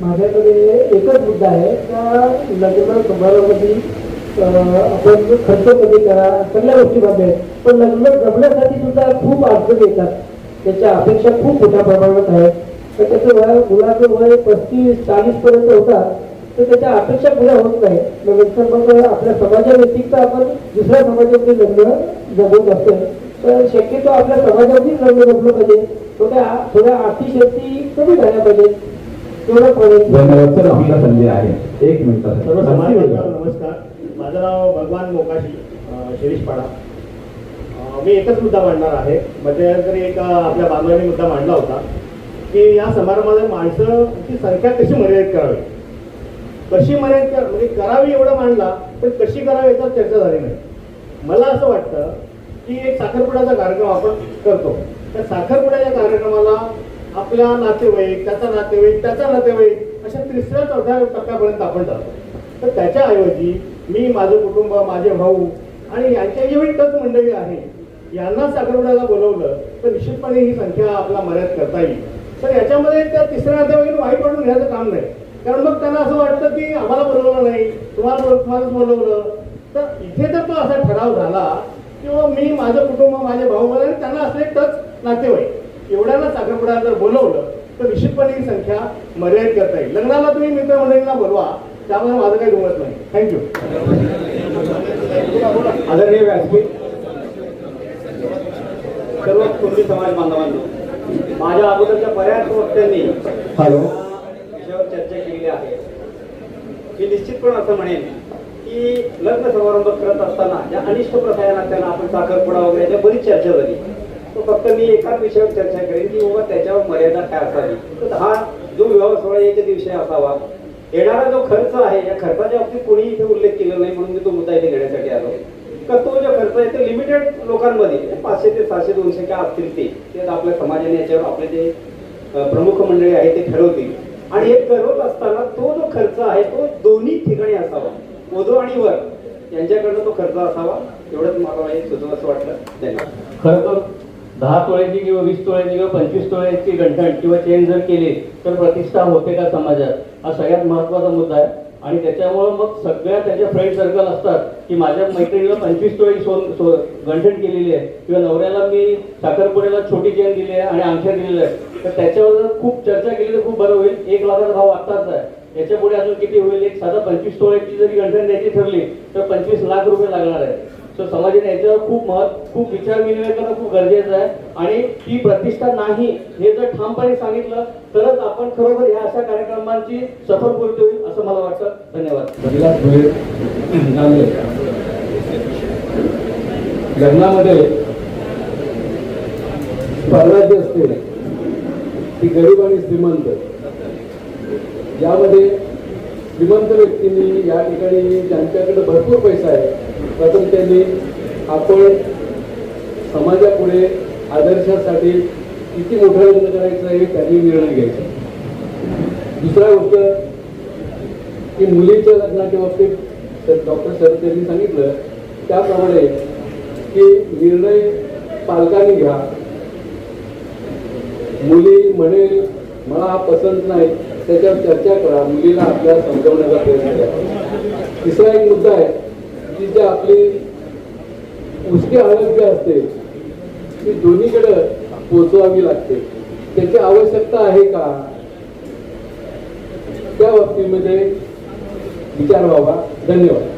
माझ्याकडे एकच मुद्दा आहे. का लग्न समारंभामध्ये आपण खर्च कमी करा सगळ्या गोष्टी मध्ये आहेत. पण लग्न जमण्यासाठी सुद्धा खूप अडचणी येतात. त्याच्या अपेक्षा खूप मोठ्या प्रमाणात आहेत. तर त्याचं वय मुलाचं वय पस्तीस चाळीसपर्यंत होता तर त्याच्या अपेक्षा पुऱ्या होत नाही. मग नंतर मग आपल्या समाजा व्यतिरिक्त आपण दुसऱ्या समाजामध्ये लग्न जगत असतो. तर शक्यतो आपल्या समाजामध्येच लग्न जगलं पाहिजे. थोड्या थोड्या आर्थिक शक्ती कमी झाल्या पाहिजेत. पाहिजे धन्यवाद सर आपला संधी आहे. एक मिनिट. नमस्कार. माझं नाव भगवान मोकाशी अं, शिरीषपाडा अं, मी एकच मुद्दा मांडणार आहे. मध्यंतरी एक आपल्या बांधवांनी मुद्दा मांडला होता की या समारंभामध्ये माणसांची संख्या कशी मर्यादित करावी? कशी मर्यादित कर म्हणजे करावी एवढं मांडला पण कशी करावी याच्यावर चर्चा झाली नाही. मला असं वाटतं की एक साखरपुड्याचा कार्यक्रम आपण करतो. त्या साखरपुड्याच्या कार्यक्रमाला आपल्या नातेवाईक त्याचा नातेवाईक त्याचा नातेवाईक अशा तिसऱ्या चौथ्या टप्प्यापर्यंत आपण जातो. तर त्याच्याऐवजी मी माझं कुटुंब माझे भाऊ आणि यांच्या जेवढी टच मंडळी आहे. यांना साखरपुड्याला बोलवलं तर निश्चितपणे ही संख्या आपला मर्याद करता येईल. तर याच्यामध्ये त्या तिसऱ्या नातेवाईक वाईट वाटून घ्यायचं काम नाही. कारण मग त्यांना असं वाटतं की आम्हाला बोलवलं नाही तुम्हाला तुम्हालाच बोलवलं. तर इथे जर तो असा ठराव झाला किंवा मी माझं कुटुंब माझे भाऊ बंधू आणि त्यांना असले टच नातेवाईक. एवढ्यांना साखरपुड्याला जर बोलवलं तर निश्चितपणे ही संख्या मर्यादित करता येईल. लग्नाला तुम्ही मित्रमंडळींना बोलवा त्यामध्ये माझं काही दुमत नाही. थँक्यू आदरणीय व्यासपीठ सर्व कुटुंबी समाज बांधवांनो माझ्या अगोदरच्या बऱ्याच वक्त्यांनी हॅलो. विषयावर चर्चा केलेली आहे. मी निश्चितपणे असं म्हणेन की लग्न समारंभ करत असताना ज्या अनिष्ट प्रथा या नात्यानं आपण साखरपुडा वगैरे याच्या बरीच चर्चा झाली फक्त मी एकाच विषयावर चर्चा करेन की बाबा त्याच्यावर मर्यादा काय असावी? तर हा जो विवाह सोहळा याच्या दिवशी असावा. येणारा जो खर्च आहे या खर्चाच्या बाबतीत कोणीही इथे उल्लेख केलेला नाही म्हणून मी तो मुद्दा इथे घेण्यासाठी आलो. का तो जो खर्च आहे तो लिमिटेड लोकांमध्ये म्हणजे पाचशे ते सहाशे दोनशे काय असतील ते ते आपल्या समाजाने याच्यावर आपले जे प्रमुख मंडळी आहे ते ठरवतील. आणि हे ठरवत असताना तो जो खर्च आहे तो दोन्ही ठिकाणी असावा. वधू आणि वर यांच्याकडनं तो खर्च असावा. एवढंच मला हे सुचवं असं वाटलं. धन्यवाद. खरं तर दहा तोळ्याची किंवा वीस तोळ्याची किंवा पंचवीस तोळ्याची गंठण किंवा चेन जर केली तर प्रतिष्ठा होते का समाजात? हा सगळ्यात महत्त्वाचा मुद्दा आहे. आणि त्याच्यामुळं मग सगळ्या त्याच्या फ्रेंड सर्कल असतात की माझ्या मैत्रिणीला पंचवीस तोळी सोन सो गंठण केलेली आहे. किंवा नवऱ्याला मी साखरपुड्याला छोटी चेन दिली आहे आणि अंगठ्या दिलेल्या आहे तर त्याच्यावर जर खूप चर्चा केली तर खूप बरं होईल. एक लाखाचा भाव आत्ताच आहे. याच्यापुढे अजून किती होईल? एक साधा पंचवीस तोळ्याची जरी गंठण द्यायची ठरली तर पंचवीस लाख रुपये लागणार आहे सो समाजाने याच्यावर खूप महत्त्व खूप विचार विनिमय करणं खूप गरजेचं आहे. आणि ती प्रतिष्ठा नाही हे जर ठामपणे सांगितलं तरच आपण खरोखर ह्या अशा कार्यक्रमांची सफलपूर्ती होईल असं मला वाटतं. धन्यवाद. लग्नामध्ये स्पर्धा जी असते ती गरीब आणि श्रीमंत. यामध्ये श्रीमंत व्यक्तींनी या ठिकाणी ज्यांच्याकडे भरपूर पैसा आहे प्रथम त्यांनी आपण समाजापुढे आदर्शासाठी किती मोठं लग्न करायचं हे त्यांनी निर्णय घ्यायचा. दुसरा गोष्ट की मुलीच्या लग्नाच्या बाबतीत तर डॉक्टर शरद यांनी सांगितलं त्याप्रमाणे की निर्णय पालकांनी घ्या. मुली म्हणेल मला हा पसंत नाही त्याच्यावर चर्चा करा. मुलीला आपल्याला समजवण्याचा प्रयत्न करा. तिसरा एक मुद्दा आहे की जे आपली उसकी हळद जी असते. ती दोन्हीकडे पोचवावी लागते. त्याची आवश्यकता आहे का? त्या बाबतीमध्ये विचार व्हावा. धन्यवाद.